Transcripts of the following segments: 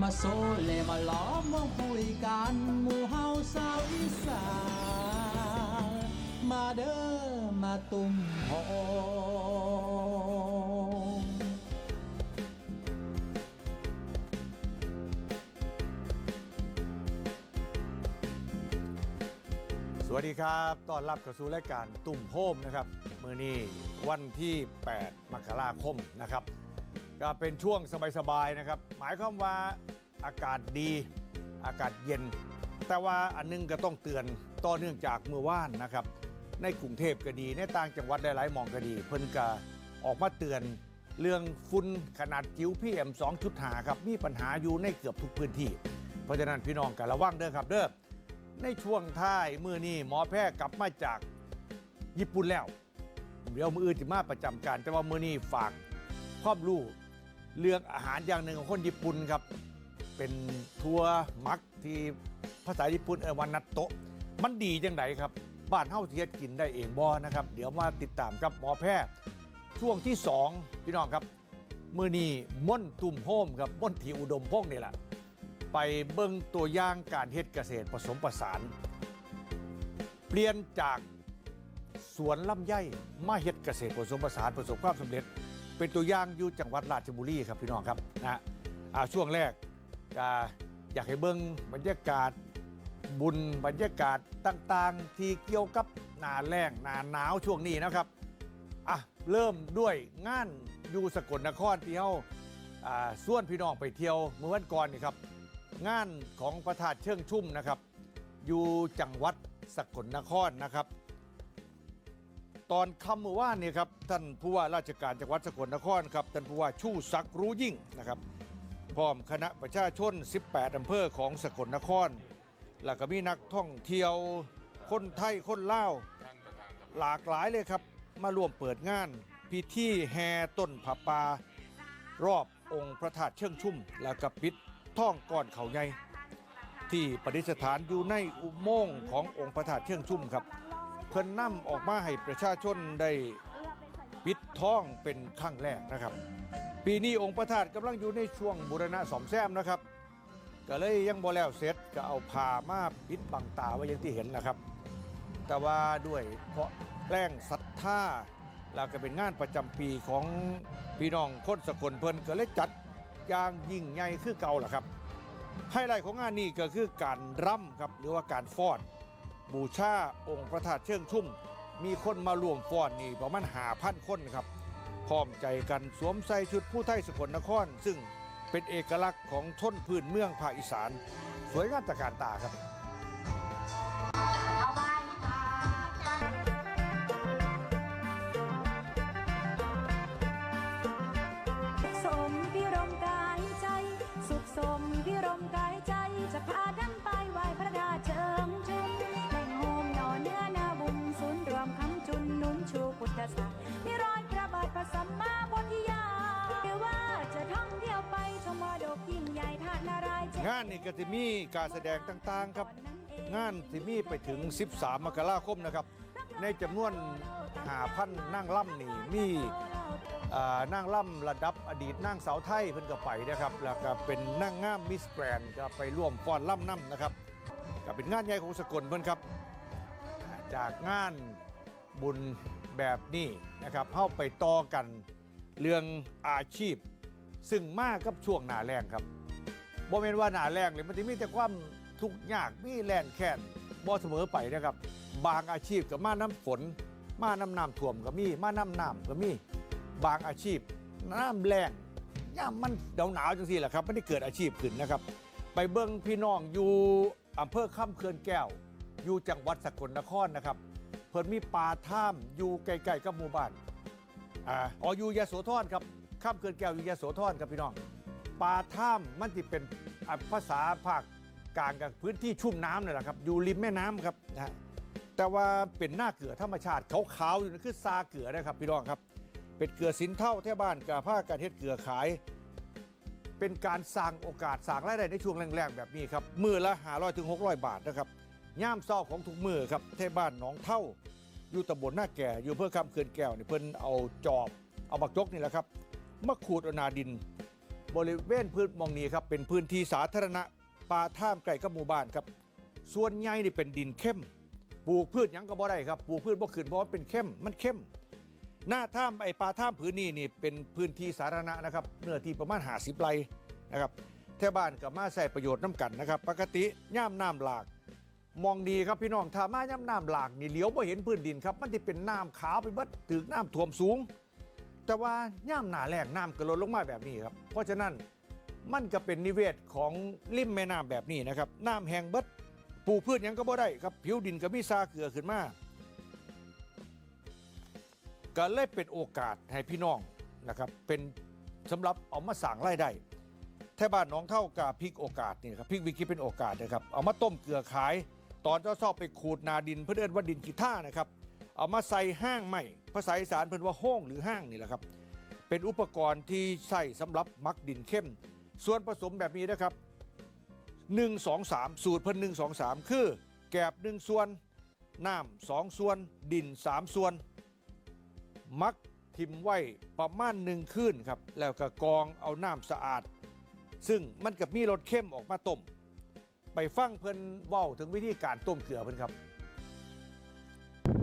มาโซเลมาล้อมวงคุยกันหมู่เฮาสาวอีสานมาเด้อมาตุ่มโฮมสวัสดีครับต้อนรับเข้าสู่รายการตุ่มโฮมนะครับ มือนี้วันที่ 8 มกราคมนะครับ ก็เป็นช่วงสบายๆนะครับ หมายความว่าอากาศดี อากาศเย็น แต่ว่าอันนึงก็ต้องเตือนต่อเนื่องจากเมื่อวานนะครับ ในกรุงเทพก็ดี ในต่างจังหวัดหลายๆมองก็ดี เพิ่นก็ออกมาเตือนเรื่องฝุ่นขนาดจิ๋วพีเอ็ม2.5ครับ มีปัญหาอยู่ในเกือบทุกพื้นที่ เพราะฉะนั้นพี่น้องกันระวังเด้อครับเด้อในช่วงท้ายมือนี้หมอแพทย์กลับมาจากญี่ปุ่นแล้ว เดี๋ยวมืออื่นจะมาประจำการแต่ว่ามือนี้ฝากความรู้ เรื่องอาหารอย่างหนึ่งของคนญี่ปุ่นครับ เป็นทัวมักที่ภาษาญี่ปุ่นเออวันนัตโตะมันดีจังไดครับ บ้านเฮาเทียดกินได้เองบ่นะครับ เดี๋ยวมาติดตามกับหมอแพทย์ช่วงที่ 2 พี่น้องครับ มือนี้ม่นตุ่มโฮมครับม่นทีอุดมพงนี่แหละไปเบิ่งตัวอย่างการเฮ็ดเกษตรผสมผสาน เปลี่ยนจากสวนลำไยมาเฮ็ดเกษตรผสมผสานประสบความสำเร็จ เป็นตัวอย่างอยู่จังหวัดราชบุรีครับพี่น้องครับนะฮะอ่าช่วงแรกก็อยากให้เบิ่งบรรยากาศบุญบรรยากาศต่างๆ ที่เกี่ยวกับหนาแล้งหนาหนาวช่วงนี้นะครับอะเริ่มด้วยงานอยู่สกลนครที่เฮาอ่าส่วนพี่น้องไปเที่ยวเมื่อวันก่อนนี่ครับ งานของพระธาตุเชิงชุ่มนะครับ อยู่จังหวัดสกลนครนะครับ ตอนคำเมื่อวานเนี่ยครับท่านผู้ว่าราชการจังหวัดสกลนครครับท่านผู้ว่าชู่ศักดิ์รู้ยิ่งนะครับพร้อมคณะประชาชน 18 อำเภอของสกลนคร แล้วก็มีนักท่องเที่ยวคนไทยคนลาวหลากหลายเลยครับ มาร่วมเปิดงาน พิธีแห่ต้นผาปารอบองค์พระธาตุเชิงชุ่ม แล้วก็ปิดท่องก้อนเขาใหญ่ที่ประดิษฐานอยู่ในอุโมงค์ขององค์พระธาตุเชิงชุ่มครับ เพิ่นนำออกมาให้ประชาชนได้ปิดท้องเป็นครั้งแรกนะครับ ปีนี้องค์พระธาตุกำลังอยู่ในช่วงบูรณะสอมแซมนะครับ ก็เลยยังบ่แล้วเสร็จก็เอาผ้ามาปิดบังตาไว้อย่างที่เห็นนะครับ แต่ว่าด้วยเพราะแรงศรัทธาแล้วก็เป็นงานประจำปีของพี่น้องคนสกลเพิ่นก็เลยจัดอย่างยิ่งใหญ่คือเก่าล่ะครับไฮไลท์ของงานนี้ก็คือการร่ำครับหรือว่าการฟ้อน บูชาองค์พระธาตุเชิงชุ่ม มีคนมารวมฟ้อนนี่ประมาณหาพันคนครับ พร้อมใจกันสวมใส่ชุดผู้ไทยสกลนคร ซึ่งเป็นเอกลักษณ์ของชนพื้นเมืองภาคอีสาน สวยงามตะการตาครับ งานนี่ก็จะมีการแสดงต่างๆครับ งานที่มีไปถึง 13 มกราคมนะครับ ในจำนวนหาพันนั่งล่ำนี่มีนั่งล่ำระดับอดีตนั่งสาวไทยเพิ่นก็ไปนะครับ แล้วก็เป็นนั่งงามมิสแกรนก็ไปร่วมฟ้อนล่ำน้ำนะครับก็เป็นงานใหญ่ของสกลเพิ่นครับ จากงานบุญแบบนี้นะครับเข้าไปต่อกันเรื่องอาชีพ ซึ่งมากกับช่วงหนาแรงครับ บ่แม่นว่าหนาแรงเลยมันจะมีแต่ความทุกข์ยากมีแลนแค้นบ่เสมอไปนะครับ บางอาชีพกับมาน้ำฝน มาน้ำน้ำท่วมก็มีมาน้ำน้ำก็มีบางอาชีพ น้ำแรงย่ามมันหนาวหนาวๆจังซี่แหละครับไม่ได้เกิดอาชีพขึ้นนะครับ ไปเบิ้งพี่น้องอยู่อำเภอข้ามเขื่อนแก้ว อยู่จังหวัดสกลนครนะครับ เพิ่นมีป่าถ้ำอยู่ใกลๆกับหมู่บ้านอ่าอ๋ออยู่ยโสธรครับข้ามเขื่อนแก้วอยู่ยโสธรครับพี่น้อง ป่าถ้ำมันจะเป็นภาษาภาคกลางกับพื้นที่ชุ่มน้ำนี่แหละครับ อยู่ริมแม่น้ำครับนะฮะแต่ว่าเป็นหน้าเกลือธรรมชาติขาวๆอยู่นั่นคือซาเกลือนะครับพี่น้องครับ เป็นเกลือสินเท่าแท่บ้านกับผ้าการเฮ็ดเกลือขาย เป็นการสร้างโอกาสสร้างรายได้ในช่วงแรกๆแบบนี้ครับมือละหาร้อยถึงหกร้อยบาทนะครับย่ามเศร้าของทุกมือครับที่บ้านหนองเท่า อยู่ตำบลหน้าแก่อยู่เพื่อคำเขื่อนแก้วนี่เพิ่นเอาจอบ เอาบักจกนี่แหละครับมาขูดอนาดิน บริเวณพื้นมองนี้ครับเป็นพื้นที่สาธารณะป่าท่ามไกลกับหมู่บ้านครับ ส่วนใหญ่นี่เป็นดินเข้มปลูกพืชยังก็บ่ได้ครับปลูกพืชบ่ขึ้นเพราะว่าเป็นเข้มมันเข้ม หน้าถ้ำไอ้ป่าถ้ำพื้นนี้นี่เป็นพื้นที่สาธารณะนะครับเนื้อที่ประมาณ50ไร่นะครับแถวบ้านกับมาใส่ประโยชน์น้ำกันนะครับ ปกติย่ามน้ำหลาก มองดีครับพี่น้องถ้ามาย่ำน้ำหลากนี่เหลียวบ่เห็นพื้นดินครับ มันจะเป็นน้ำขาวไปเบิดถึงน้ำท่วมสูง แต่ว่าย่ามหนาแรงน้ำก็ลดลงมาแบบนี้ครับ เพราะฉะนั้นมันก็เป็นนิเวศของริมแม่น้ำแบบนี้นะครับ น้ำแห้งเบิดปลูกพืชยังก็บ่ได้ครับผิวดินก็มีซาเกลือขึ้นมาก็เลยเป็นโอกาสให้พี่น้องนะครับ เป็นสำหรับเอามาสั่งรายได้แท่บ้านน้องเท่ากับพริกโอกาสนี่ครับพริกวิกิเป็นโอกาสนะครับเอามาต้มเกลือขาย ตอนเจ้าชอบไปขูดนาดินเพื่อเดินว่าดินกีท่านะครับ เอามาใส่ห้างใหม่ ภาษาอีสานเพิ่นว่าห้องหรือห้างนี่แหละครับ เป็นอุปกรณ์ที่ใส่สำหรับมักดินเข้ม ส่วนผสมแบบนี้นะครับ 1 2 3 สูตรเพิ่น1 2 3 คือแกบ1ส่วนน้ำสองส่วน ดิน 3 ส่วน มักทิมไว้ประมาณหนึ่งคืนครับ แล้วก็กองเอาน้ำสะอาด ซึ่งมันกับมีรสเข้มออกมาต้ม ไปฟังเพิ่นเว้าถึงวิธีการต้มเกลือเพิ่นครับ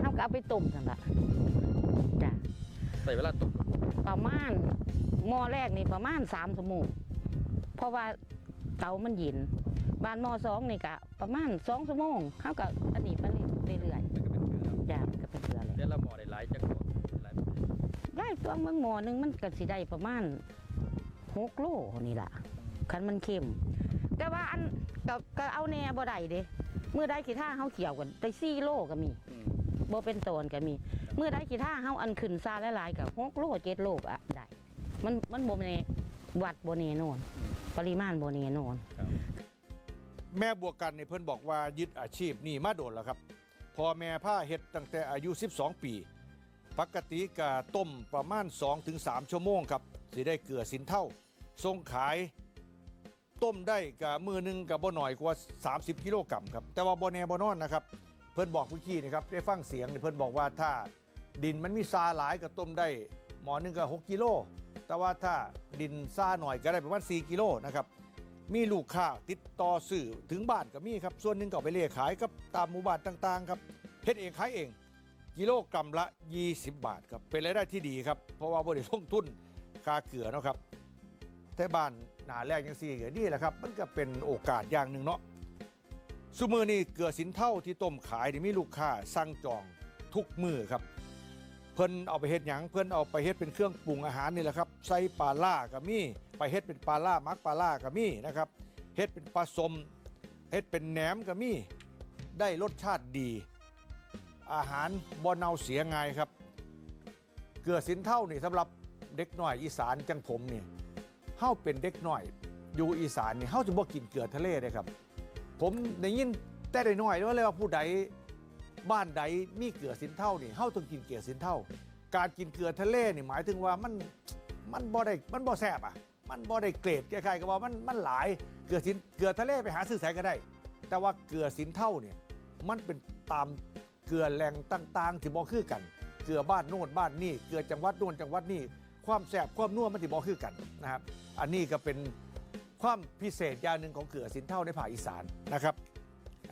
เอาก็เอาไปต้มกันละจ้ะ ใส่เวลาตกประมาณหม้อแรกนี่ประมาณสามชั่วโมงเพราะว่าเตามันเย็นบานหม้อสองนี่ก็ประมาณสองชั่วโมงเขาก็อันนี้ไปเรื่อยมันก็เป็นเกลือๆจ้ะก็เป็นเกลือเลยเดี๋ยวเราหมอได้หลายจังหวะหลายประเภทได้ตัวเมืองหม้อหนึงมันก็สิได้ประมาณหกโลนี่ล่ะคันมันเค็มแต่ว่าอันก็ก็เอาแน่บ่ได้เด้เมื่อได้ขี้ท่าเฮาเขียวกันได้สี่โลก็มี อืม บ่เป็นโตนก็มีเมื่อได้กีท่าเฮาอันขึ้นซาหลายๆกับหกโลเจ็ดโลอะได้ มันมันบ่แน่วัดบ่แน่นอน ปริมาณบ่แน่นอนแม่บวกกันในเพิ่นบอกว่ายึดอาชีพนี่มาโดนแล้วครับ พอแม่ผ้าเฮ็ดตั้งแต่อายุ 12 ปี ปกติกะต้มประมาณ 2-3 ชั่วโมงครับสิได้เกลือสินเท่าส่งขายต้มได้กับมือหนึงกับบ่หน่อยกว่า 30 กิโลกรัมครับ แต่ว่าบ่แน่บ่นอนนะครับ พิ่นบอกเมื่อกี้นะครับได้ฟังเสียงเพิ่นบอกว่าถ้าดินมันมีซาหลายก็ต้มได้หมอนึงก็6กิโลแต่ว่าถ้าดินซาหน่อยก็ได้ประมาณ4กิโลนะครับมีลูกค้าติดต่อซื้อถึงบ้านก็มีครับส่วนหนึ่งก็ไปเล่ขายกับตามหมู่บ้านต่างๆครับเฮ็ดเองขายเอง กิโลกรัมละ 20 บาทครับเป็นรายได้ที่ดีครับเพราะว่าบริลงทุนค่าเกลือนะครับแต่บ้านหนาแรกยังสี่ก็นี่แหละครับมันก็เป็นโอกาสอย่างหนึ่งเนาะ สุมือนี่เกลือสินเท่าที่ต้มขายนี่มีลูกค้าสั่งจองทุกมือครับ เพิ่นเอาไปเฮ็ดหยังเพิ่นเอาไปเฮ็ดเป็นเครื่องปรุงอาหารนี่แหละครับใส่ปลาล่าก็มีไปเฮ็ดเป็นปลาล่ามักปลาล่าก็มีนะครับเฮ็ดเป็นปลาสมเฮ็ดเป็นแหนมก็มีได้รสชาติดี อาหารบ่เนาเสียง่ายครับ เกลือสินเท่านี่สำหรับเด็กหน่อยอีสานจังผมนี่เฮาเป็นเด็กหน่อย อยู่อีสานนี่เฮาจะบ่กินเกลือทะเลเลยครับ ผมได้ยินแต่ได้น้อยว่าเลยว่าผู้ใดบ้านใดมีเกลือสินเท่านี่เฮาต้องกินเกลือสินเท่า การกินเกลือทะเลนี่หมายถึงว่ามันมันบ่ได้มันบ่แซ่บอะ มันบ่ได้เกรดคล้ายๆกับว่ามันมันหลายเกลือสินเกลือทะเลไปหาซื้อแสงก็ได้ แต่ว่าเกลือสินเท่าเนี่ยมันเป็นตามเกลือแหล่งต่างๆที่บ่คือกัน เกลือบ้านโน่นบ้านนี่เกลือจังหวัดโน่นจังหวัดนี่ความแซ่บความนัวมันที่บ่คือกันนะครับ อันนี้ก็เป็น ความพิเศษอย่างหนึ่งของเกลือสินเท่าในภาคอีสานนะครับ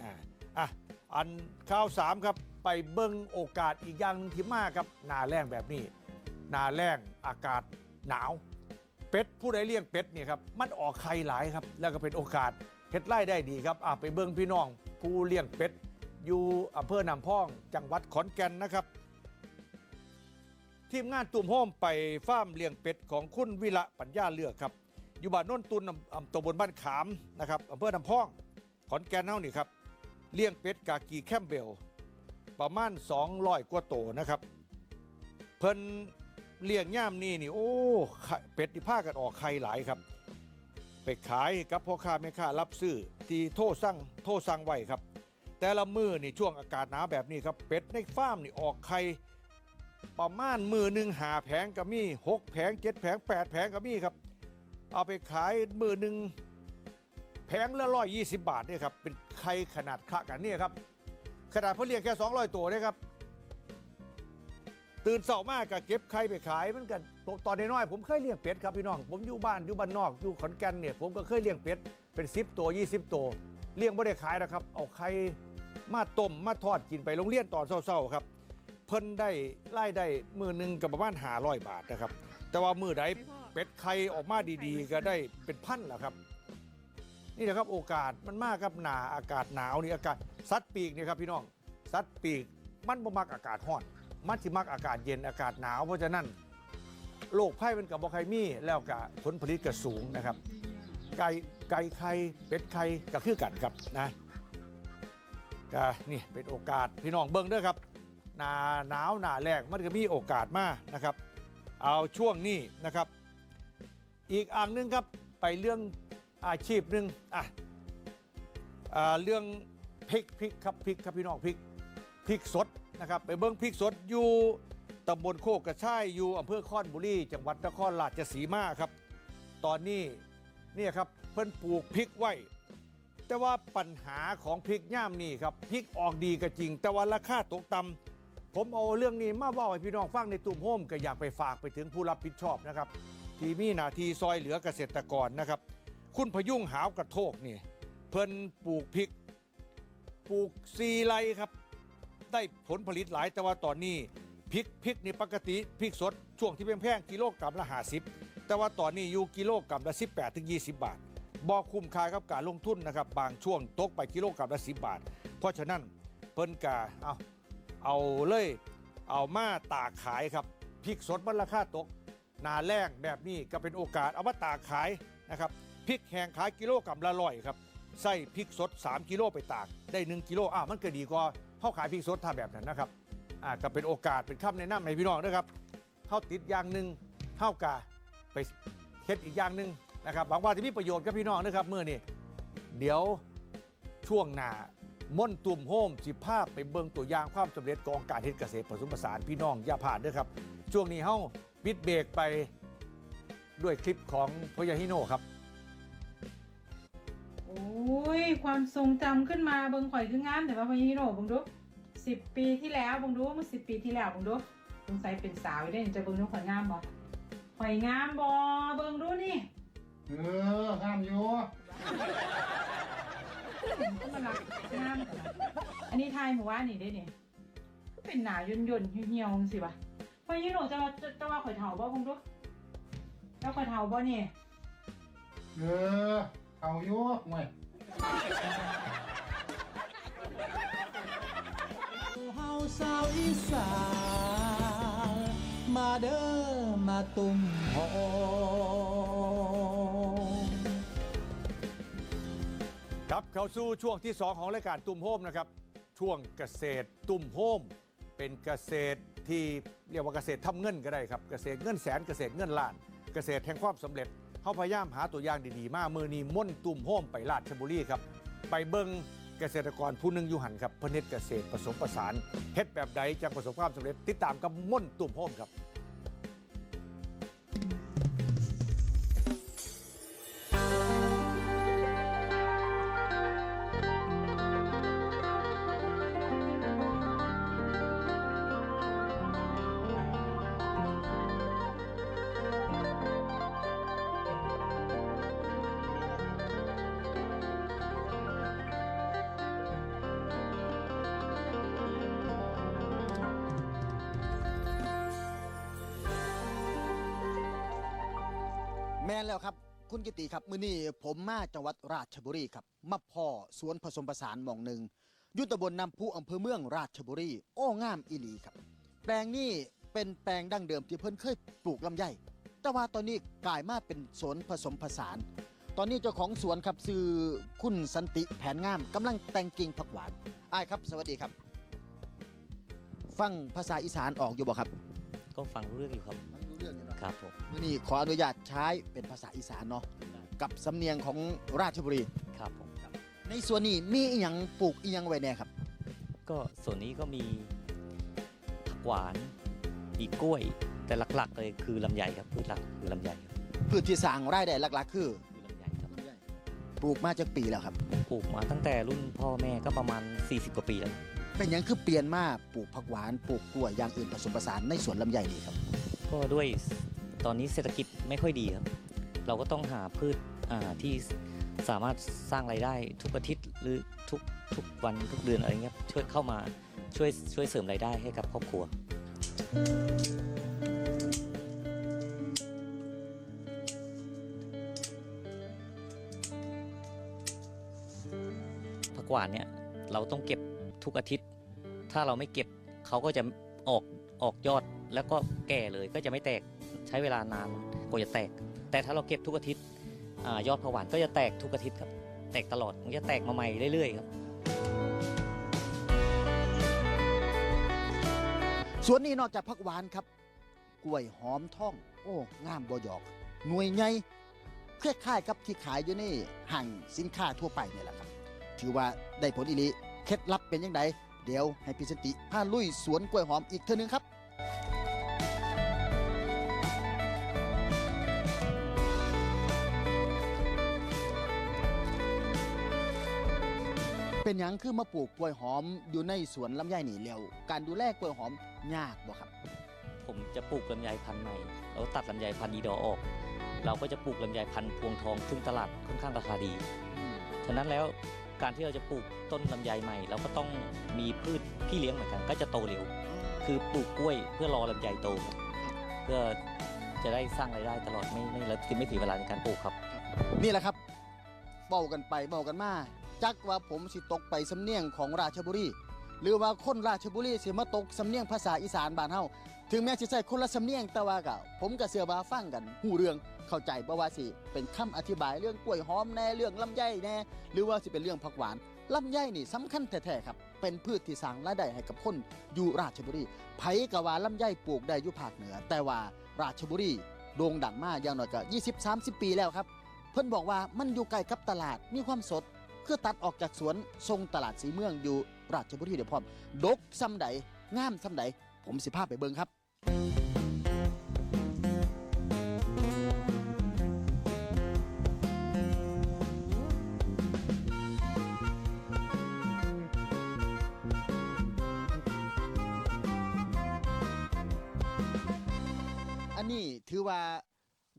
อ่าอะอันข้าวสามครับไปเบิ้งโอกาสอีกอย่างหนึงที่มากครับหนาแรงแบบนี้หนาแรงอากาศหนาว เป็ดผู้ใดเลี้ยงเป็ดเนี่ยครับมันออกไข่หลายครับ แล้วก็เป็นโอกาสเฮ็ดไร่ได้ดีครับอะไปเบิ้งพี่น้องผู้เลี้ยงเป็ด อยู่อำเภอนำพองจังหวัดขอนแก่นนะครับ ทีมงานตุ่มโฮมไปฟาร์มเลี้ยงเป็ดของคุณวิระปัญญาเลือกครับ อยู่บ้านโน้นตุนตำบลบ้านขามนะครับอำเภอนำพอง ขอนแก่นเฮานี่ครับ เลี้ยงเป็ดกากีแคมเบล ประมาณ200กว่าโตนะครับ เพิ่นเลี้ยงย่ามนี่นี่โอ้เป็ดที่พากันออกไข่หลายครับ ไปขายกับพ่อค้าแม่ค้ารับซื้อที่โทษสั่งโทษสั่งไว้ครับ แต่ละมือนี่ช่วงอากาศหนาวแบบนี้ครับ เป็ดในฟาร์มนี่ออกไข่ประมาณมือหนึ่งหาแผงก็มีหกแผงเจ็ดแผงแปดแผงก็มีครับ เอาไปขายมือหนึ่งแผงละร้อยยี่สิบบาทเนี่ยครับเป็นไข่ขนาดคะกันเนี่ยครับขนาดเขาเลี้ยงแค่200ตัวเนี่ยครับ ตื่นเสาร์มากก็เก็บไข่ไปขายเหมันกันตอนน้อยๆผมเคยเลี้ยงเป็ดครับพี่น้อง ผมอยู่บ้านอยู่บ้านนอกอยู่ขอนแก่นเนี่ยผมก็เคยเลี้ยงเป็ดเป็น10ตัว20ตัวเลี้ยงไม่ได้ขายนะครับ เอาไข่มาต้มมาทอดกินไปโรงเรียนตอนเช้าๆครับ เพิ่นได้ไล่ได้มือหนึ่งกับประมาณหาร้อยบาทนะครับ แต่ว่ามือใด เป็ดไข่ออกมาดีๆ ก็ได้เป็นพันแหละครับ นี่แหละครับโอกาสมันมากครับหนาอากาศหนาวนี่อากาศสัตว์ปีกเนี่ยครับพี่น้องสัตว์ปีกมันบ่มักอากาศร้อน มันสิมักอากาศเย็นอากาศหนาวเพราะฉะนั้นโรคไข้เป็นกับบ่ใครมีแล้วก็ผลผลิตก็สูงนะครับ ไก่ไก่ไข่เป็ดไข่ก็คือกันครับนะก็นี่เป็นโอกาสพี่น้องเบิ่งเด้อครับหนาหนาวหนาแรกมันก็มีโอกาสมากนะครับ เอาช่วงนี้นะครับ อีกอ่างหนึงครับไปเรื่องอาชีพหนึ่งอะอ่าเรื่องพริกพริกครับพริกครับพี่น้องพริกพริกสดนะครับไปเบิ้งพริกสดอยู่ตำบลโคกกระช่ายอยู่อำเภอคอนบุรีจังหวัดนครราชสีมาครับ ตอนนี้เนี่ยครับเพิ่นปลูกพริกไว้ แต่ว่าปัญหาของพริกย่ามนี่ครับพริกออกดีก็จริง แต่ว่าราคาตกต่ำผมเอาเรื่องนี้มาเว่าให้พี่น้องฟังในตุ่มโฮมก็อยากไปฝากไปถึงผู้รับผิดชอบนะครับ ที่มีหนาทีซอยเหลือเกษตรกรนะครับ คุณพยุงหาวกระโทกนี่เพิ่นปลูกพริก ปลูกซีไรครับ ได้ผลผลิตหลายแต่ว่าตอนนี้พริกพริกนี่ปกติพริกสดช่วงที่เป็นแพงกิโลกรัมละ50แต่ว่าตอนนี้อยู่กิโลกรัมละ18ถึง20บบาทบ่คุ้มค่ากับการลงทุนนะครับบางช่วงตกไปกิโลกรัมละ10บาท เพราะฉะนั้นเพิ่นกาเอาเอาเลยเอามาตากขายครับพริกสดมันราคาตก หนาแรงแบบนี้ก็เป็นโอกาสเอามาตากขายนะครับพริกแห้งขายกิโลกรัมละร้อยครับใส่พริกสด 3 กิโลไปตาก ได้ 1 กิโลอ้าวมันก็ดีกว่าเข้าขายพริกสดทำแบบนั้นนะครับอ่าก็เป็นโอกาสเป็นคำแนะนำให้พี่น้องนะครับเข้าติดอย่างหนึ่งเข้ากาไปเฮ็ดอีกอย่างหนึ่งนะครับหวังว่าจะมีประโยชน์กับพี่น้องนะครับเมื่อนี้เดี๋ยวช่วงหน้าม่นตุ่มโฮมสิภาพไปเบิ่งตัวอย่างความสำเร็จของการเฮ็ดเกษตรผสมผสานพี่น้องอย่าผ่านเด้วยครับช่วงนี้เฮา ปิดเบรกไปด้วยคลิปของพยาฮิโนครับ โอ้ย ความทรงจำขึ้นมาเบิงข่อยคืองามแต่ว่าพญาฮิโร่เบิงดูสิบปีที่แล้วเบิงดูเมื่อสิบปีที่แล้วเบิงดูสงสัยเป็นสาวอยู่ได้จะเบิงดูข่อยงามบ่ข่อยงามบ่เบิงดูนี่เออห้ามอยู่มันรักงามแต่ละอันนี้ทายหมู่ว่านนี่ได้เนี่ยก็เป็นหนาย่นย่นๆเหี่ยวๆสิวะ พญาฮิโร่จะว่าจะจะว่าข่อยเฒ่าบ่เบิงดูแล้วข่อยเฒ่าบ่เนี่ยเออเอาอยู่ห่วยเฮาสาวอีสานมาเด้อมาตุ่มโฮมครับเข้าสู่ช่วงที่ 2 ของรายการตุ่มโฮมนะครับ ช่วงเกษตรตุ่มโฮมเป็นเกษตร ที่เรียกว่าเกษตรทำเงินก็ได้ครับเกษตรเงินแสนเกษตรเงินล้าน เกษตรแห่งความสำเร็จเขาพยายามหาตัวอย่างดีๆ มามือนี้ม่นตุ่มโฮมไปราชบุรีครับ ไปเบิงเกษตรกรผู้หนึ่งอยู่หันครับเพเนตรเกษตรผสมผสานเฮ็ดแบบใดจะประสบความสำเร็จติดตามกับม่นตุ่มโฮมครับ แม่นแล้วครับ คุณกิติครับ มื้อนี้ผมมาจังหวัดราชบุรีครับมาพ่อสวนผสมผสานหม่องหนึ่งอยุตำบลน้ำพุอำเภอเมืองราชบุรี โอ้งามอีหลีครับ แปลงนี้เป็นแปลงดั้งเดิมที่เพิ่นเคยปลูกลำไยแต่ว่าตอนนี้กลายมาเป็นสวนผสมผสาน ตอนนี้เจ้าของสวนครับคือคุณสันติแผนงามกำลังแต่งกิ่งผักหวานอ้ายครับ สวัสดีครับ ฟังภาษาอีสานออกอยู่บ่ครับ ก็ฟังรู้เรื่องอยู่ครับ ครับผมมื่อนี้ขออนุญาตใช้เป็นภาษาอีสานเนาะกับสำเนียงของราชบุรี ครับผมในส่วนนี้มีอีหยังปลูกอีหยังไว้แน่ครับ ก็ส่วนนี้ก็มีผักหวาน มีกล้วย แต่หลักๆเลยคือลำไยครับพืชหลักคือลำไยครับพืชที่สร้างรายได้หลักๆ คือคือลำไยครับปลูกมาจากปีแล้วครับ ปลูกมาตั้งแต่รุ่นพ่อแม่ก็ประมาณ 40 กว่าปีแล้ว เป็นหยังคือเปลี่ยนมาปลูกผักหวานปลูกกล้วยอย่างอื่นผสมผสานในสวนลำไยนี่ครับ ก็ด้วย ตอนนี้เศรษฐกิจไม่ค่อยดีครับ เราก็ต้องหาพืชที่สามารถสร้างรายได้ทุกอาทิตย์หรือทุกทุกวันทุกเดือนอะไรเงี้ยช่วยเข้ามาช่วยช่วยเสริมรายได้ให้กับครอบครัว ผักหวานเนี่ยเราต้องเก็บทุกอาทิตย์ ถ้าเราไม่เก็บเขาก็จะออกออกยอดแล้วก็แก่เลยก็จะไม่แตก ใช้เวลานานกว่าจะแตก แต่ถ้าเราเก็บทุกอาทิตย์ยอดผวานก็จะแตกทุกอาทิตย์ครับ แตกตลอดมันจะแตกมาใหม่เรื่อยๆครับสวนนี้นอกจากผักหวานครับ กล้วยหอมท่อง โอ้งามบ่หยอก หน่วยใหญ่คล้ายๆกับที่ขายอยู่ในห้างสินค้าทั่วไปเนี่ยแหละครับ ถือว่าได้ผลอีลีเคล็ดลับเป็นยังไงเดี๋ยวให้พี่สติพาลุยสวนกล้วยหอมอีกเท่านึงครับ เป็นหยังคือมาปลูกกล้วยหอมอยู่ในสวนลำไยนี่แล้วการดูแลกล้วยหอมยากบ่ครับ ผมจะปลูกลำไยพันธุ์ใหม่เราตัดลำไยพันธุ์อีดอออก เราก็จะปลูกลำไยพันธุ์พวงทองซึ่งตลาดค่อนข้างราคาดี ฉะนั้นแล้วการที่เราจะปลูกต้นลำไยใหม่ เราก็ต้องมีพืชพี่เลี้ยงเหมือนกัน ก็จะโตเร็ว คือปลูกกล้วยเพื่อรอลำไยโตครับเพื่อจะได้สร้างรายได้ตลอดไม่ไม่แล้วไม่เสียเวลาในการปลูกครับ นี่แหละครับเบากันไปเบากันมา จักว่าผมสิตกไปสำเนียงของราชบุรีหรือว่าคนราชบุรีสิมาตกสำเนียงภาษาอีสานบ้านเฮาถึงแม้สิใช้คนละสำเนียงแต่ว่าก็ผมก็เสือว่าฟังกันหูเรื่องเข้าใจบ่ว่าสิ เป็นคำอธิบายเรื่องกล้วยหอมแน่เรื่องลำไยแน่หรือว่าสิเป็นเรื่องผักหวานลำไยนี่สำคัญแท้ๆครับ เป็นพืชที่สร้างรายได้ให้กับคนอยู่ราชบุรีไผก็ว่าลำไยปลูกได้อยู่ภาคเหนือ แต่ว่าราชบุรีโด่งดังมากอย่างน้อยก็20-30 ปีแล้วครับ เพิ่นบอกว่ามันอยู่ใกล้กับตลาดมีความสด คือตัดออกจากสวนทรงตลาดสีเมืองอยู่ราชบุรีเดี๋ยวพร้อม ดกซ้ำใดงามซ้ำใดผมสิพาพไปเบิ่งครับอันนี้ถือว่า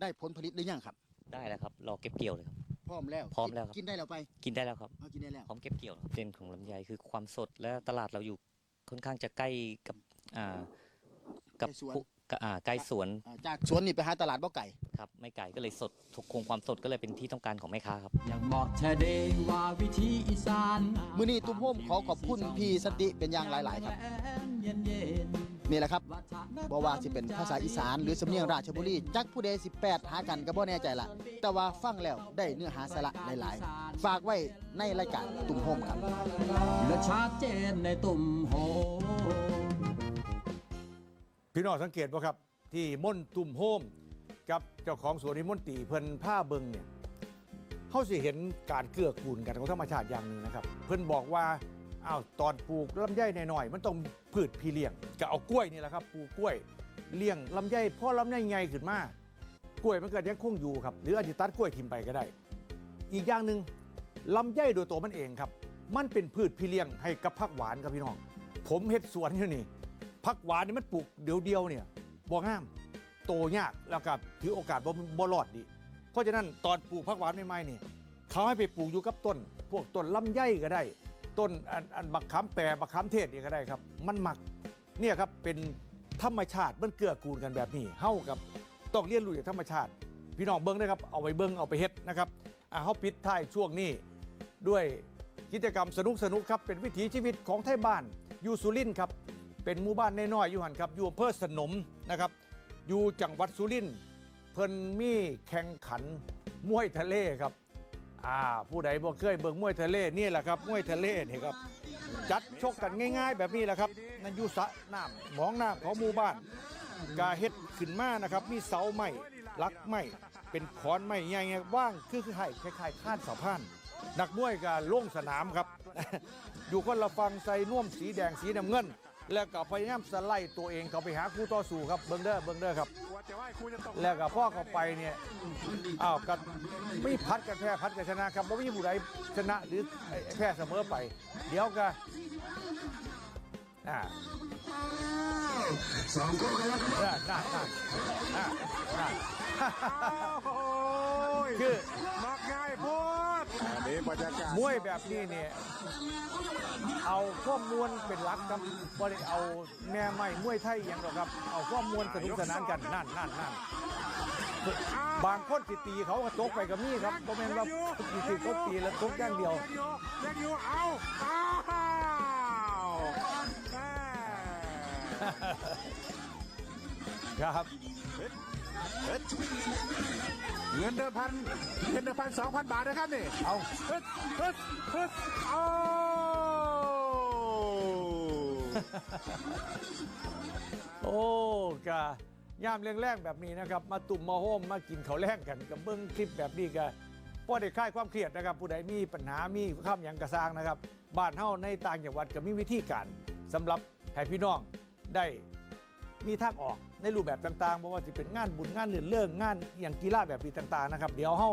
ได้ผลผลิตหรือยังครับ ได้แล้วครับ รอเก็บเกี่ยวเลยครับ พร้อมแล้วพร้อมแล้วครับ กินได้แล้วไปกินได้แล้วครับ เอากินได้แล้ว พร้อมเก็บเกี่ยวครับเด่นของลำไยคือความสดและตลาดเราอยู่ค่อนข้างจะใกล้กับอ่ากับใกล้สวน ผู้กับอ่าใกล้สวนอ่าจากสวนนี่ไปหาตลาดบ่ไก่ ครับไม่ไกลก็เลยสดคงความสดก็เลยเป็นที่ต้องการของแม่ค้าครับ อย่างบอกแชเดงว่าวิธีอีสานมื้อนี้ตุ้มโฮมขอขอบคุณพี่สนติเป็นอย่างหลาย ๆ ครับเย็นเย็น นี่แหละครับบ่ว่าสิเป็นภาษาอีสาน หรือสำเนียงราชบุรีจักผู้ใดสิแปดหากันก็บ่แน่ใจละแต่ว่าฟังแล้วได้เนื้อหาสาระหลายๆ ฝากไว้ในรายการตุ้มโฮมครับและชัดเจนในตุ่มโฮมพี่น้องสังเกตป่ะครับ ที่ม่นตุ่มโฮมกับเจ้าของสวนนิมนตีเพิ่นผ้าเบิงเนี่ยเขาสิเห็นการเกื้อกูลกันของธรรมชาติอย่างหนึ่งนะครับ เพิ่นบอกว่า อ้าวตอนปลูกลำไยหน่อยๆมันต้องพืชพี่เลี้ยงก็เอากล้วยนี่แหละครับปลูกกล้วยเลี้ยงลำไยพอลำไยใหญ่ขึ้นมากล้วยมันก็ยังคงอยู่ครับ หรืออาจจะตัดกล้วยทิมไปก็ได้ อีกอย่างหนึ่งลำไยโดยตัวมันเองครับ มันเป็นพืชพี่เลี้ยงให้กับผักหวานครับพี่น้อง ผมเฮ็ดสวนอยู่นี่ผักหวานนี่มันปลูกเดียวๆเนี่ยบ่งาม โตยากแล้วก็ถือโอกาสบ่บ่รอดดี เพราะฉะนั้นตอนปลูกผักหวานใหม่ๆนี่เขาให้ไปปลูกอยู่กับต้น พวกต้นลำไยก็ได้ ต้นอันอันบักขามแปรบักขามเทศนี่ก็ได้ครับ มันหมักเนี่ยครับเป็นธรรมชาติมันเกื้อกูลกันแบบนี้เฮากับต้องเรียนรู้จากธรรมชาติ พี่น้องเบิ้งนะครับเอาไปเบิ้งเอาไปเฮ็ดนะครับอะเฮาปิดท้ายช่วงนี้ด้วยกิจกรรมสนุกสนุกครับเป็นวิถีชีวิตของไทยบ้านอยู่สุรินครับเป็นหมู่บ้านน้อยๆอยู่หันครับอยู่อำเภอสนมนะครับอยู่จังหวัดสุรินทร์เพิ่นมีแข่งขันมวยทะเลครับ อ่าผู้ใดบ่เคยเบิ่งมวยทะเลนี่แหละครับมวยทะเลนี่ครับจัดชกกันง่าย ๆ แบบนี้แหละครับนั่นอยู่สะน้ำหมองน้ำของหมู่บ้านกาเฮ็ดขึ้นมานะครับ มีเสาไม้ลักไม้เป็นขอนไม้ใหญ่ๆว่างคือคือคล้ายๆข้านเสาพานนักมวยก็ลงสนามครับ อยู่คนละฟังใส่น่วมสีแดงสีน้ำเงิน แล้วก็พยายามสไลด์ตัวเองเข้าไปหาคู่ต่อสู้ครับเบิงเด้อเบิงเด้อครับแล้วก็พ่อเข้าไปเนี่ยอ้าวกันไม่พัดกันแพ้พัดกันชนะครับไม่มีผู้ใดชนะหรือแพ้เสมอไป เดี๋ยวก็อ่าสองคนกันแล้วน่าน่าน่าน่าน่าคือมักง่ายโพดอั นนี้บรรยากาศมวยแบบนี้เนี่ยเอาข้อมวลเป็นหลักครับบ่ได้เอาแม่ไม่มวยไทยอหย่างหรอกครับ เอาข้อมวลสนุกสนานกันนั่นนั่นนั่นบางคนสิตีเขาก็ตกไปกับนี่ครับบ่แม่นว่าตีตีเขาตีแล้วตกอย่างเดียวยังอยู่ยังอยู่เอาเอาแม่ครับ เงินเดิมพันเงินเดิมพันสองพันบาทนะครับนี่ เอาฮึดฮึดฮึดเอาโอ้กะย่ามแรงๆแบบนี้นะครับ มาตุ่มมาโฮมมากินเขาวแรงกันกับเบิ้งคลิปแบบนี้ก็พอได้คลายความเครียดนะครับ ผู้ใดมีปัญหามีข้ามอย่างกระซางนะครับบ้านเฮาในต่างจังหวัดก็มีวิธีการสำหรับให้พี่น้องได้มีทางออก ในรูปแบบต่างๆเพราะว่าจะเป็นงานบุญงานเลื่อนเรื่องงานอย่างกีฬาแบบนี้ต่างๆนะครับ เดี๋ยวเฮา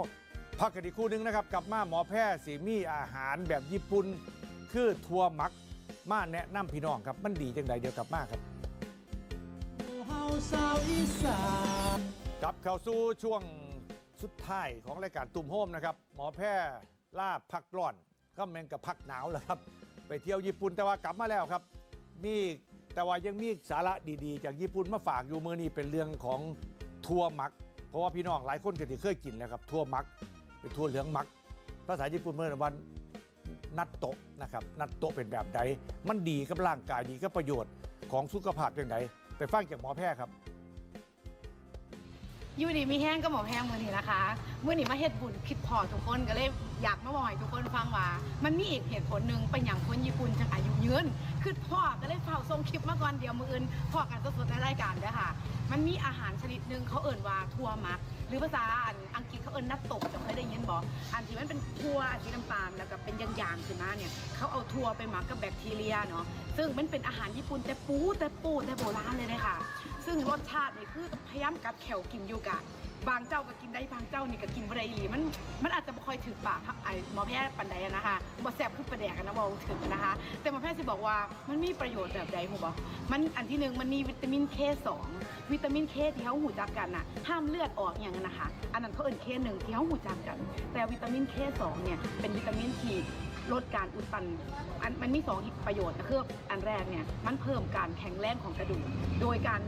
พักกันอีกครู่หนึงนะครับกลับมาหมอแพทย์สีมีอาหารแบบญี่ปุ่นคือทัวหมักมาแนะนำพี่น้องครับมันดีจังใดเดี๋ยวกลับมาครับกลับเข้าสู่ช่วงสุดท้ายของรายการตุ่มโฮมนะครับหมอแพทย์ล่าพักร้อนก็แมงกับพักหนาวแล้วครับ ไปเที่ยวญี่ปุ่นแต่ว่ากลับมาแล้วครับ มี แต่ว่ายังมีสาระดีๆ จากญี่ปุ่นมาฝากอยู่มือนี้เป็นเรื่องของทั่วมัก เพราะว่าพี่น้องหลายคนก็ที่เคยกินแล้วครับทั่วมักเป็นทั่วเหลืองมัก ภาษาญี่ปุ่นเมื่อวันนัตโตะนะครับนัตโตะเป็นแบบใดมันดีกับร่างกายดีกับประโยชน์ของสุขภาพอย่างไรไปฟังจากหมอแพทย์ครับอยู่ดีมีแห้งก็หมอแห้งมือนี้นะคะมื่อนี้มาเฮ็ดบุญคิดพอทุกคนก็เลย อยากมาบอกให้ทุกคนฟังว่า มันมีอีกเหตุผลหนึ่งเป็นอย่างคนญี่ปุ่นจังอายุยืนคือพ่อก็เลยเฝ้าส่งคลิปมาก่อนเดี๋ยวมืออื่นพ่อกันสดๆในรายการเด้อค่ะ มันมีอาหารชนิดหนึ่งเขาเอิ่นว่าทัวมัก หรือภาษาอังอังกฤษเขาเอิ่นนัตตะจะเคยได้ยินบอกอันที่มันเป็นทัวอันที่น้ำตาลแล้วก็เป็นยางๆขึ้นมาเนี่ยเขาเอาทัวไปหมักกับแบคทีเรียเนาะซึ่งมันเป็นอาหารญี่ปุ่นแต่ปูแต่ปูแต่โบราณเลยเลยค่ะซึ่งรสชาตินี่คือพยายามกัดแขวกินอยู่กะ บางเจ้าก็กินได้บางเจ้านี่ก็กินบ่ได้อีหลีมันมันอาจจะบ่ค่อยถึกปากไอหมอแพทย์ปันใดอะนะคะบ่แซ่บคือประแดกอะนะบ่ถึงนะคะ แต่หมอแพทย์สิบอกว่ามันมีประโยชน์แบบใดฮู้บ่มันอันที่หนึ่งมันมีวิตามิน K2 วิตามิน K ที่เฮาหูจักกันน่ะห้ามเลือดออกอย่างนั้นนะคะ อันนั้นเขาเอิ้น K1 ที่เฮาหูจักกัน แต่วิตามิน K2 เนี่ยเป็นวิตามินที่ ลดการอุดตันอันมันมีสองประโยชน์นะคืออันแรกเนี่ยมันเพิ่มการแข็งแรงของกระดูก โดยการ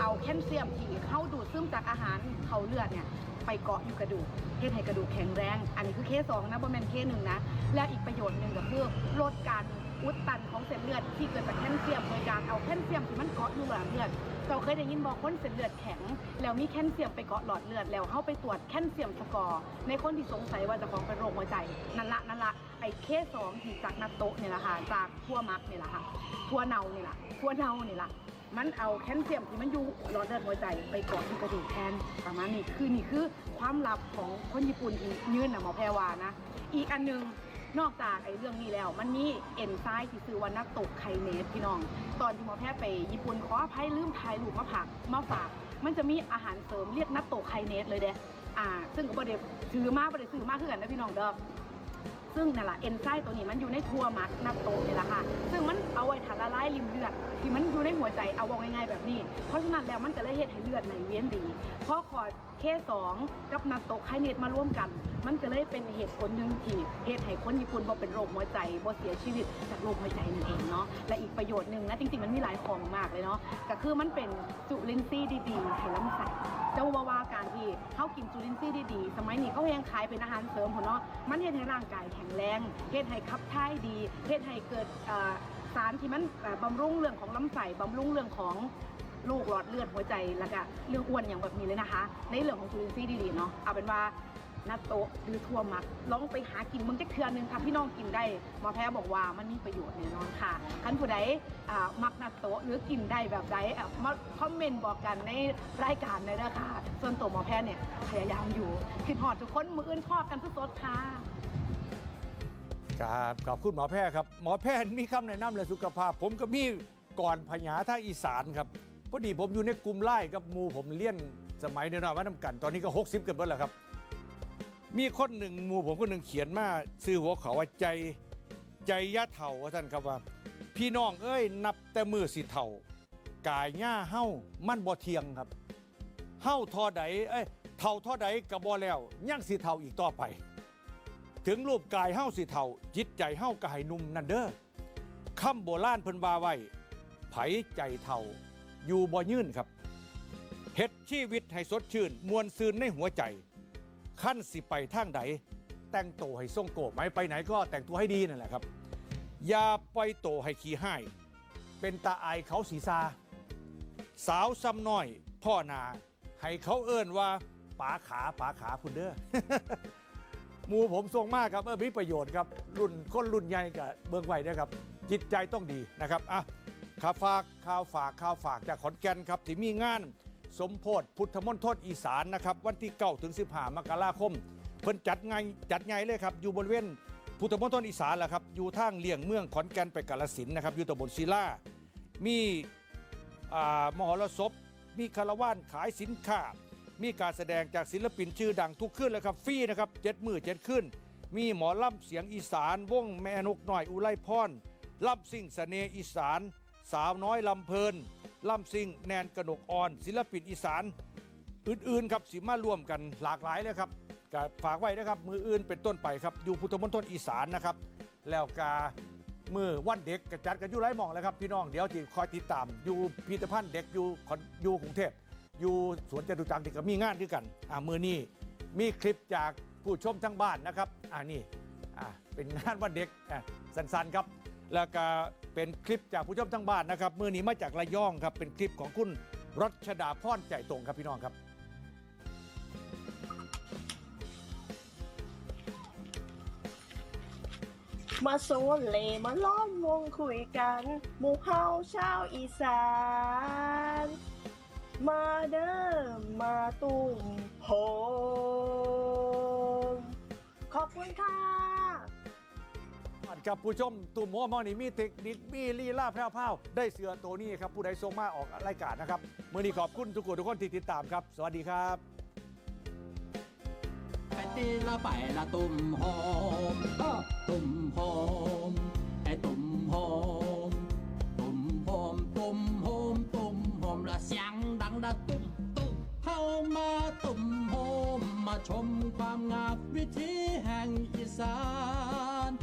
เอาแคลเซียมที่เข้าดูดซึมจากอาหารเข้าเลือดเนี่ยไปเกาะอยู่กระดูกเฮ็ดให้กระดูกแข็งแรง อันนี้คือเคสสองนะบ่แมนเคสหนึ่งนะ และอีกประโยชน์หนึ่งก็คือลดการอุดตันของเส้นเลือดที่เกิดจากแคลเซียม โดยการเอาแคลเซียมที่มันเกาะอยู่หลอดเลือด เราเคยได้ยินบอกคนเส้นเลือดแข็ง แล้วมีแคลเซียมไปเกาะหลอดเลือดแล้วเข้าไปตรวจแคลเซียมสกอร์ในคนที่สงสัยว่าจะของเป็นโรคหัวใจนั่นละนั่นละไอ้เคสสองที่จากนัตโตเนี่ยแหละค่ะจากทั่วมักเนี่ยแหละค่ะทั่วเนาเนี่ยแหละทั่วเนาเนี่ยแหละมันเอาแคลเซียมที่มันอยู่หลอดเลือดหัวใจไปเกาะที่กระดูกแทนประมาณนี้คือนี่คือความลับของคนญี่ปุ่นที่ยืนนะหมอแพรวานะ อีกอันหนึง นอกจากไอ้เรื่องนี้แล้ว มันมีเอนไซม์ที่ชื่อว่านักตกไคเนสพี่น้อง ตอนที่หมอแพทย์ไปญี่ปุ่นขออภัยลืมถ่ายรูปมาผักมาฝาก มันจะมีอาหารเสริมเรียกนัตโตไคเนสเลยเด้อ่า ซึ่งก็บริเด้ถือมากบริเด้ซื้อมากขึ้นกันนะพี่น้องเด้อ ซึ่งนั่นแหละเอนไซม์ตัวนี้มันอยู่ในทัวมักนับโตนี่แหละค่ะ ซึ่งมันเอาไว้ทาละลายริมเลือดที่มันอยู่ในหัวใจเอาบอกง่ายๆแบบนี้ เพราะฉะนั้นแล้วมันจะเลยเฮ็ดให้เลือดไหลเวียนดีพอขอเคสองกับนับโตไคเนตมาร่วมกัน มันจะเลยเป็นเหตุผลหนึ่งที่เหตุให้คนญี่ปุ่นบ่เป็นโรคหัวใจบ่เสียชีวิตจากโรคหัวใจนั่นเองเนาะและอีกประโยชน์หนึ่งนะจริงๆมันมีหลายของมากเลยเนาะก็คือมันเป็นจุลินทรีย์ดีๆให้ลำไส้ เจ้าว่าว่าการที่เขากินจุลินทรีย์ดี สมัยนี้เขายังขายเป็นอาหารเสริมผลเนาะมันเฮ็ดให้ร่างกายแข็งแรงเฮ็ดให้ขับถ่ายดีเฮ็ดให้เกิดสารที่มันบำรุงเรื่องของลำไส้บำรุงเรื่องของลูกหลอดเลือดหัวใจแล้วก็เรื่องอ้วนอย่างแบบนี้เลยนะคะ ในเรื่องของจุลินทรีย์ดีๆเนาะเอาเป็นว่า นัตโตะหรือทั่วมักลองไปหากินมืองจักเทือนึงค่ะพี่น้องกินได้หมอแพ้บอกว่ามันมีประโยชน์แน่นอนค่ะคันผู้ใดมักนัตโตะหรือกินได้แบบใดมาคอมเมนต์บอกกันในรายการเลยนะคะส่วนตัวหมอแพ้เนี่ยพยายามอยู่คิดหอดทุกคนมืออื่นพอกันสดค่ะครับขอบคุณหมอแพทย์ครับหมอแพทย์มีคำแนะนำเลยสุขภาพ ผมก็มีก่อนพญาท่าอีสานครับพอดีผมอยู่ในกลุ่มไล่กับมูผมเลี้ยนสมัยเน้อยๆว่าน้ำกัน ตอนนี้ก็ 60เกินไปแล้วครับ มีคนหนึ่งหมูผมคนหนึ่งเขียนมาซื้อหัวเขาว่าใจใจยะเถ่าว่าท่านครับว่า พี่น้องเอ้ยนับแต่มือสิเท่ากายหญ้าเฮ้ามันบ่เทียงครับเฮ้าทอใดเอ้ยเท่าทอใดก็บ่แล้วยังสิเท่าอีกต่อไป ถึงรูปกายเฮ้าสิเท่าจิตใจเฮ้ากายนุ่มนั่นเด้อคำโบราณเพิ่นว่าไว้ไผใจเท่าอยู่บ่ยื่นครับเฮ็ดชีวิตให้สดชื่น มวลซืนในหัวใจ ขั้นสิไปทางใดแต่งตัวให้ทรงโกบไหมไปไหนก็แต่งตัวให้ดีนั่นแหละครับ อย่าปล่อยโตให้ขี้ห้ายเป็นตาอายเขาสีซา สาวซ้ำน้อย พ่อนาให้เขาเอิ้นว่าป๋าขาป๋าขาคุณเด้อมูผมทรงมากครับเออมีประโยชน์ครับ รุ่นคนรุ่นใหญ่กับเบิงไว้นะครับ จิตใจต้องดีนะครับอะข่าวฝากข่าวฝากข่าวฝากจากขอนแก่นครับที่มีงาน สมโพธิพุทธมณฑลอีสานนะครับ วันที่9ถึง15มกราคม เพิ่นจัดไงจัดไงเลยครับ อยู่บริเวณพุทธมณฑลอีสานแหละครับ อยู่ทางเลี่ยงเมืองขอนแก่นไปกาฬสินนะครับ อยู่ตำบลศิลา มีอ่ามหรสพ มีคาราวานขายสินค้า มีการแสดงจากศิลปินชื่อดังทุกขึ้นเลยครับฟรีนะครับเจ็ดมือเจ็ดขึ้น มีหมอล่ำเสียงอีสานวงแม่นกหน่อยอุไรพรล่ำสิ่งเสน่ห์อีสาน สาวน้อยลำเพลินล่ำสิ่งแนนกนกอ่อน ศิลปินอีสาน อื่นๆครับสิมาร่วมกันหลากหลายเลยครับก็ฝากไว้นะครับมืออื่นเป็นต้นไปครับอยู่พุทธมณฑลอีสานนะครับ แล้วกามือวันเด็กกระจัดกันอยู่ไรหมองแล้วครับพี่น้องเดี๋ยวที่คอยติดตามอยู่พิพิธภัณฑ์เด็กอยู่อยู่กรุงเทพอยู่สวนจตุจักรที่ก็มีงานด้วยกันอ่ามือนี้มีคลิปจากผู้ชมทั้งบ้านนะครับอ่านี่อ่าเป็นงานวันเด็กอะสั้นๆครับ แล้วก็เป็นคลิปจากผู้ชมทั้งบ้านนะครับเมื่อนี้มาจากระยองครับเป็นคลิปของคุณรัชดาพรใจตรงครับพี่น้องครับ มาโซนเลมาล้อมวงคุยกันหมู่เฮาชาวอีสาน มาเด้อมาตุ้มโฮมขอบคุณค่ะ กับผู้ชมตุ่มหัวหมอนี่มีเทคนิคมีลีลาแพร่วๆได้เสือตัวนี้ครับ ผู้ใดส่งมาออกรายการนะครับมื่อนี้ขอบคุณทุกคนทุกคนที่ติดตามครับ สวัสดีครับไปตีละไปละตุ่มหอมตุ่มหอมไอตุ่มหอมตุ่มหอมตุ่มหอมตุ่มหอมละเสียงดังละตุ่มตุ่มเข้ามาตุ่มหอมมาชมความงามวิถีแห่งอีสาน